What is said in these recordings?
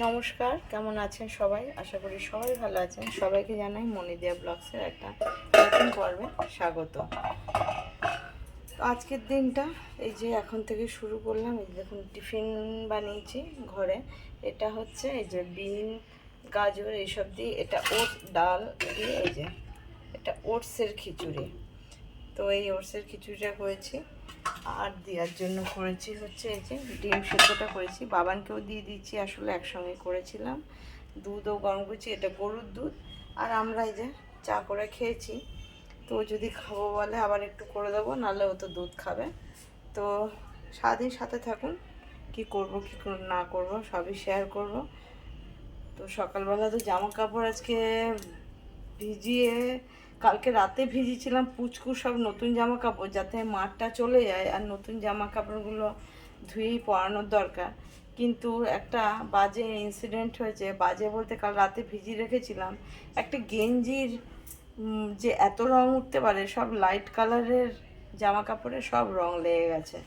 নমস্কার, কেমন আছেন সবাই? আশা করি সবাই ভালো আছেন। সবাইকে জানাই মনিদিয়া ব্লগসের একটা নতুন পর্বে স্বাগত। আজকের দিনটা এই যে এখন থেকে শুরু করলাম, এই দেখুন, টিফিন বানিয়েছি ঘরে। এটা হচ্ছে এই যে বিন, গাজর, এইসব দিয়ে এটা ওট, ডাল দিয়ে এই যে এটা ওটসের খিচুড়ি। তো এই ওটসের খিচুড়িটা করেছি। আর দেওয়ার জন্য করেছি হচ্ছে এই যে ডিম সেদ্ধটা করেছি। বাবানকেও দিয়ে দিচ্ছি আসলে একসঙ্গে করেছিলাম। দুধও গরম করেছি, এটা গরুর দুধ। আর আমরা এই যে চা করে খেয়েছি। তো যদি খাব বলে আবার একটু করে দেবো, নাহলে ও তো দুধ খাবে। তো সারাদিন সাথে থাকুন, কি করব, কি না করব, সবই শেয়ার করব। তো সকালবেলা তো জামা কাপড় আজকে ভিজিয়ে কালকে রাতে ভিজিয়েছিলাম, পুচকু সব নতুন জামা কাপড় যাতে মাঠটা চলে যায় আর নতুন জামা কাপড়গুলো ধুয়েই পরানোর দরকার। কিন্তু একটা বাজে ইনসিডেন্ট হয়েছে, বাজে বলতে কাল রাতে ভিজিয়ে রেখেছিলাম। একটা গেঞ্জির যে এত রং উঠতে পারে, সব লাইট কালারের জামা কাপড়ে সব রং লেগে গেছে।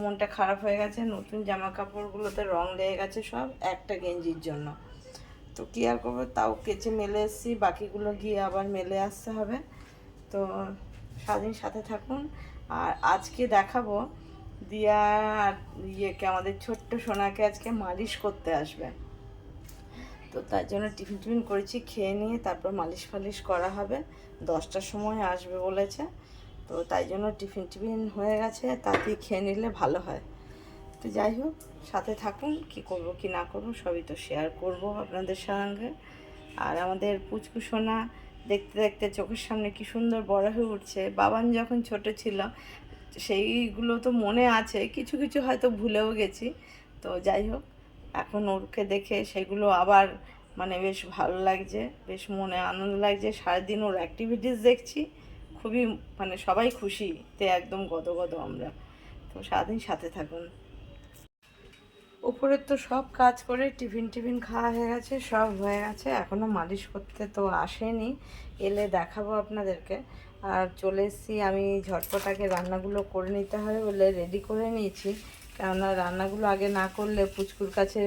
মনটা খারাপ হয়ে গেছে, নতুন জামা কাপড়গুলোতে রং লেগে গেছে সব একটা গেঞ্জির জন্য। তো কী আর করব? তাও কেচে মেলে এসেছি, বাকিগুলো গিয়ে আবার মেলে আসতে হবে। তো সারাদিন সাথে থাকুন। আর আজকে দেখাবো দিয়া আর ইয়েকে, আমাদের ছোট্ট সোনাকে আজকে মালিশ করতে আসবে। তো তার জন্য টিফিন টিফিন করেছি, খেয়ে নিয়ে তারপর মালিশ ফালিশ করা হবে। দশটার সময় আসবে বলেছে। তো তাই জন্য টিফিন টিফিন হয়ে গেছে, তাতেই খেয়ে নিলে ভালো হয়। তো যাই হোক, সাথে থাকুন, কি করব, কি না করব, সবই তো শেয়ার করব আপনাদের সঙ্গে। আর আমাদের পুচকু সোনা, দেখতে দেখতে চোখের সামনে কি সুন্দর বড় হয়ে উঠছে। বাবান যখন ছোট ছিল, সেইগুলো তো মনে আছে, কিছু কিছু হয়তো ভুলেও গেছি। তো যাই হোক, এখন ওরকে দেখে সেগুলো আবার মানে বেশ ভালো লাগছে, বেশ মনে আনন্দ লাগছে। সারাদিন ওর অ্যাক্টিভিটিস দেখছি, খুবই মানে সবাই খুশিতে একদম গদগদ আমরা। তো সারাদিন সাথে থাকুন। উপরের তো সব কাজ করে টিফিন টিফিন খাওয়া হয়ে গেছে, সব হয়ে গেছে। এখনও মালিশ করতে তো আসেনি, এলে দেখাবো আপনাদেরকে। আর চলে এসেছি, আমি ঝটপটাকে রান্নাগুলো করে নিতে হবে বলে রেডি করে নিয়েছি। কেননা রান্নাগুলো আগে না করলে পুচকুর কাছে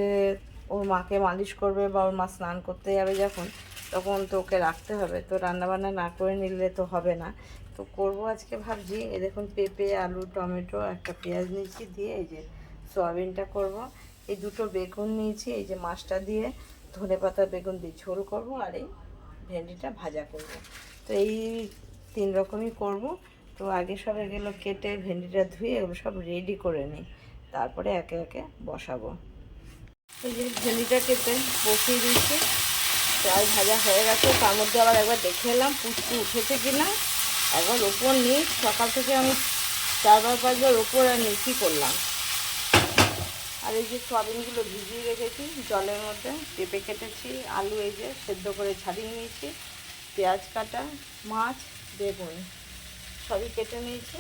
ওর মাকে মালিশ করবে বা ওর মা স্নান করতে যাবে যখন, তখন তো ওকে রাখতে হবে। তো রান্নাবান্না না করে নিলে তো হবে না। তো করব আজকে ভাবছি এ দেখুন পেঁপে, আলু, টমেটো, একটা পেঁয়াজ নিয়েছি দিয়ে এই যে সয়াবিনটা করব। এই দুটো বেগুন নিয়েছি, এই যে মাছটা দিয়ে ধনে পাতা বেগুন দিয়ে ঝোল করব আর এই ভেন্ডিটা ভাজা করব। তো এই তিন রকমই করব। তো আগে সব এগুলো কেটে ভেন্ডিটা ধুয়ে এগুলো সব রেডি করে নিই। তারপরে একে একে বসাবো। এই যে ভেন্ডিটা কেটে বসিয়ে দিয়েছি। প্রায় ভাজা হয়ে গেছে। তার মধ্যে আবার একবার দেখে এলাম পুচকু উঠেছে কিনা। একবার ওপর নিই। সকাল থেকে আমি চারবার পাঁচবার ওপর আর নিচই করলাম? আর এই যে সয়াবিনগুলো ভিজিয়ে রেখেছি, জলের মধ্যে পেঁপে কেটেছি, আলু এই যে সেদ্ধ করে ছাড়িয়ে নিয়েছি, পেঁয়াজ কাটা, মাছ, বেগুন, সবই কেটে নিয়েছি।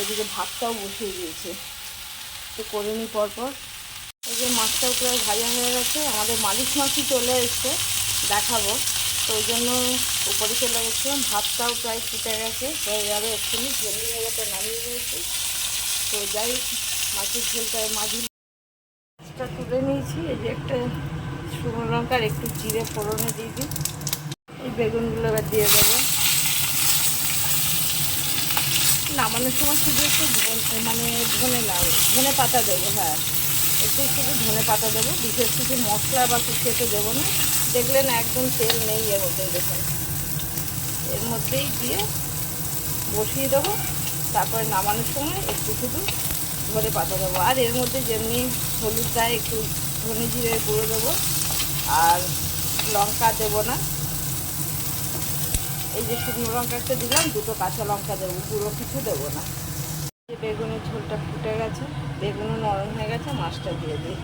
এদিকে ভাতটাও বসিয়ে দিয়েছি। তো করে নিই পরপর। এই যে মাছটাও প্রায় ভাজা হয়ে গেছে, আমাদের মালিশ মাছই চলে এসছে, দেখাবো। তো ওই জন্য উপরে চলে গেছিলাম। ভাতটাও প্রায় ফুটে গেছে। হয়ে যাবে এক্ষুনি জমি জায়গাটা নামিয়ে দিয়েছি তো যাই মাছের ঝোলটা মাঝি মাছটা তুলে নিয়েছি। এই যে একটা শুকনো লঙ্কার একটু জিরে ফোড়নে দিয়ে দিই। এই বেগুনগুলো এবার দিয়ে দেবো। নামানোর সময় শুধু একটু মানে ধনে না ধনে পাতা দেবো হ্যাঁ। একটু শুধু ধনে পাতা দেবো। বিশেষ কিছু মশলা বা কিছু একটু দেবো না। দেখলেন একদম তেল নেই এর মধ্যে দেখুন। এর মধ্যেই দিয়ে বসিয়ে দেবো, তারপরে নামানোর সময় একটু শুধু ধনে পাতা দেবো। আর এর মধ্যে যেমনি হলুদ দেয়, একটু ধনে জিরে গুঁড়ো দেবো, আর লঙ্কা দেবো না। এই যে শুকনো লঙ্কা একটা দিলাম, দুটো কাঁচা লঙ্কা দেবো, গুঁড়ো কিছু দেবো না। বেগুনের ঝোলটা ফুটে গেছে, বেগুনও নরম হয়ে গেছে, মাছটা দিয়ে দিই।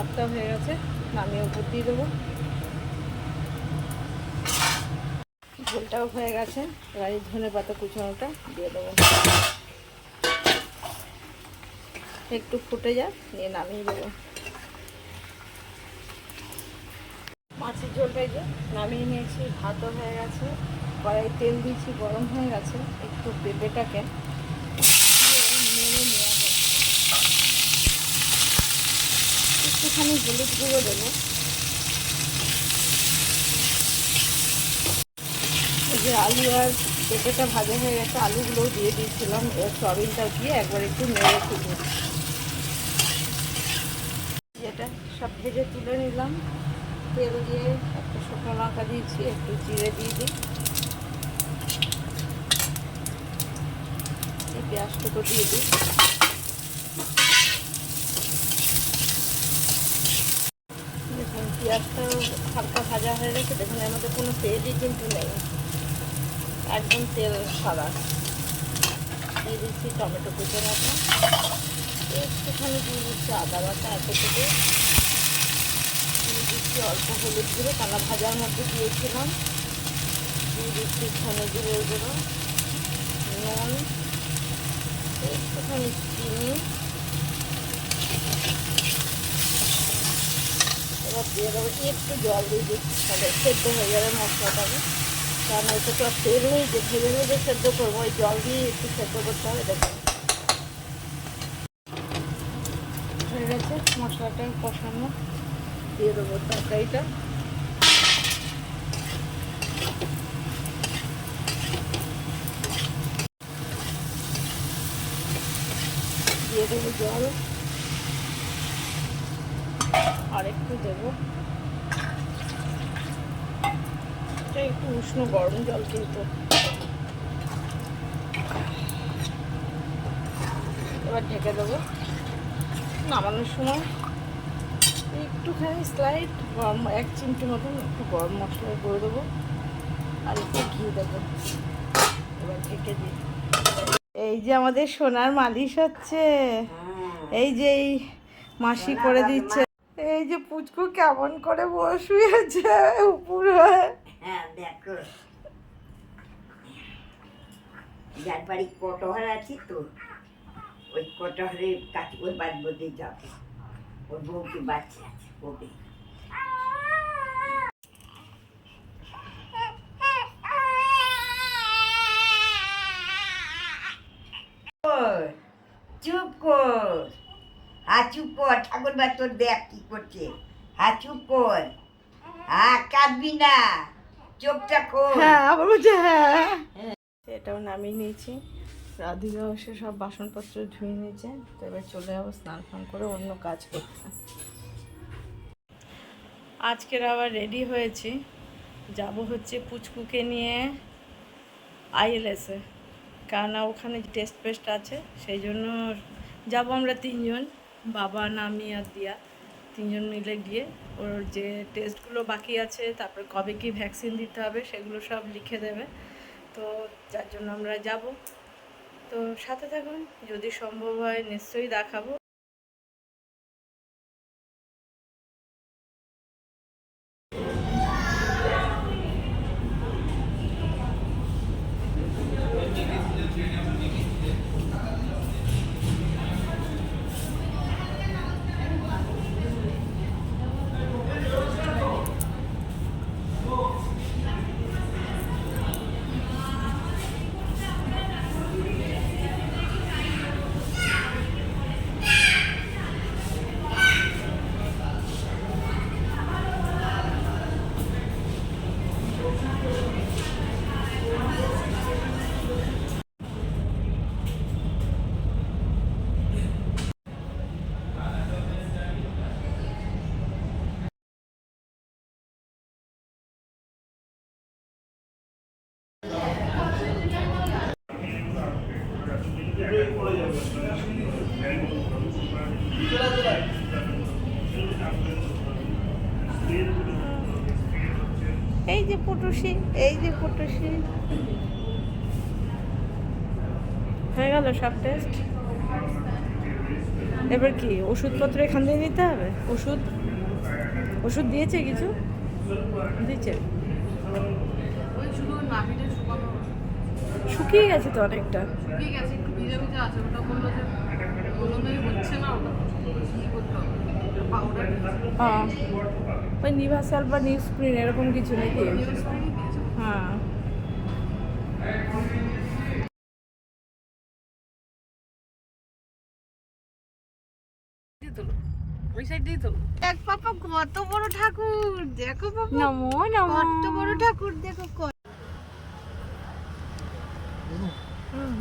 ভাতটা হয়ে গেছে, নামিয়ে উপর দিয়ে দেবো। ঝোলটাও হয়ে গেছে, এবার এই ধনে পাতা কুচানোটা দিয়ে দেবো। একটু ফুটে যাক, নিয়ে নামিয়ে দেবো। মাছের ঝোলটাই যে নামিয়ে নিয়েছি, ভাতও হয়ে গেছে কড়াই তেল দিয়েছি, গরম হয়ে গেছে, একটু পেঁপেটাকে একটুখানি হলুদ গুঁড়ো দেবো। যে আলু আর পেঁপেটা ভাজা হয়ে গেছে, আলুগুলোও দিয়ে দিয়েছিলাম। এবার সয়াবিনটা দিয়ে একবার একটু নেড়ে তুলব এটা সব ভেজে তুলে নিলাম। তেল দিয়ে একটা শুকনো লঙ্কা দিয়েছি, একটু জিরে দিয়ে দিই। পেঁয়াজটুকু দিয়ে দিই দেখুন পেঁয়াজটাও হালকা ভাজা হয়ে গেছে দেখুন এর মধ্যে কোনো তেলই কিন্তু নেই। একদম তেল সাদা। দিয়ে দিচ্ছি টমেটো কুচো মতো একটুখানি দিয়ে দিচ্ছি আদা বাটা এতটুকু দিয়ে দিচ্ছি অল্প হলুদ গুঁড়ো কানা ভাজার মধ্যে দিয়েছিলাম। দিয়ে দিচ্ছি ধনে জিরে গুঁড়ো, নুন, একটুখানি চিনি। এবার দিয়ে দেবো। একটু জল দিয়ে দিচ্ছি, তাহলে সেদ্ধ হয়ে যাবে মশলাটাকে কারণ এটা তো তেল যে ভেজে ভেজে সেদ্ধ করব, ওই জল দিয়ে একটু সেদ্ধ করতে হবে দেখুন হয়ে গেছে, মশলাটা কষানো। দিয়ে দেবো তরকারিটা। দিয়ে দেবো জল। আর একটু দেবো। এটা একটু উষ্ণ গরম জল কিন্তু। এবার ঢেকে দেবো। নামানোর সময় একটুখানি স্লাইড গরম এক চিমটি মতন একটু গরম মশলা করে দেবো। আর একটু ঘি দেবো। এবার ঢেকে দিই। এই যে আমাদের সোনার মালিশ হচ্ছে। এই যে এই মাসি করে দিচ্ছে। এই যে পুচকু কেমন করে বসুয়েছে উপরে হ্যাঁ। দেখো। যার বাড়ি কটহর আছে তো, ওই কটহরের কাছে ওই যাবে। ওর বউকে বাচ্চা আছে ওকে চুপ কর। হা চুপ কর ঠাকুর বা তোর দেখ কি করছে? হা চুপ কর হা কাঁদবি না। চোখটা খোল। হ্যাঁ আবার বলছে হ্যাঁ। এটাও নামিয়ে নিয়েছি। রাধিকা এসে সব বাসনপত্র ধুয়ে নিয়েছে। তো এবার চলে যাব স্নান ফান করে অন্য কাজ করতে। আজকের আবার রেডি হয়েছি। যাব হচ্ছে পুচকুকে নিয়ে আইএলএসে কেননা ওখানে টেস্ট ফেস্ট আছে সেই জন্য যাব আমরা তিনজন। বাবা নামি আর দিয়া তিনজন মিলে গিয়ে ওর যে টেস্টগুলো বাকি আছে, তারপরে কবে কি ভ্যাকসিন দিতে হবে সেগুলো সব লিখে দেবে। তো যার জন্য আমরা যাব। তো সাথে থাকুন, যদি সম্ভব হয় নিশ্চয়ই দেখাবো। এই যে পটুসি এই যে পটুসি হয়ে গেল সব টেস্ট এবার কি, ওষুধপত্র এখান থেকে নিতে হবে? ওষুধ? ওষুধ দিয়েছে কিছু? দিয়েছে শুকিয়ে গেছে তো অনেকটা। শুকিয়ে গেছে একটু ভিজা ভিজা আছে ওটা বলল যে বলল হচ্ছে না ওটা। কি করতে হবে? পাউডার হ্যাঁ ওই নিভাসাল বা এরকম কিছু নাকি? হ্যাঁ। দেখ পাপা কত বড় ঠাকুর। দেখো পাপা নমো নমো। কত বড় ঠাকুর। দেখো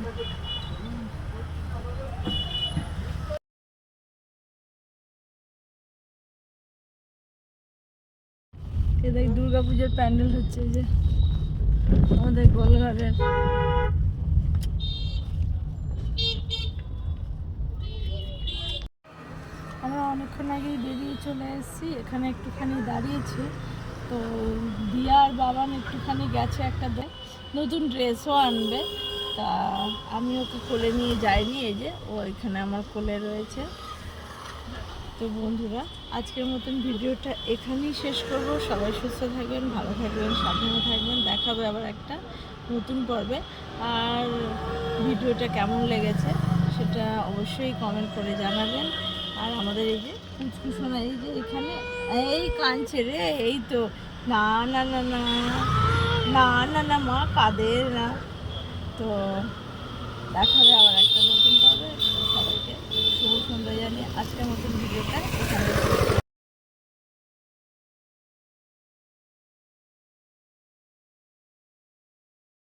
কত এ দুর্গা প্যান্ডেল হচ্ছে যে। আমাদের গোলঘরের। আমরা অনেকক্ষণ আগেই বেরিয়ে চলে এসেছি, এখানে একটুখানি দাঁড়িয়েছি। তো দিয়া আর বাবান একটুখানি গেছে একটা নতুন ড্রেসও আনবে। তা আমি ওকে কোলে নিয়ে যাইনি, এই যে ও এখানে আমার কোলে রয়েছে। তো বন্ধুরা, আজকের মতন ভিডিওটা এখানেই শেষ করব। সবাই সুস্থ থাকবেন, ভালো থাকবেন, সাবধানে থাকবেন। দেখাবে আবার একটা নতুন পর্বে। আর ভিডিওটা কেমন লেগেছে সেটা অবশ্যই কমেন্ট করে জানাবেন। আর আমাদের এই যে কুচকুশোনা এই যে এখানে, এই কাঁদছে রে, এই তো। না না না না না না না, মা কাঁদে না। তো দেখা যায় আবার একটা নতুন পাবে সবাইকে শুভ সন্ধ্যা জানিয়ে আজকের মতন ভিডিওটা এখানে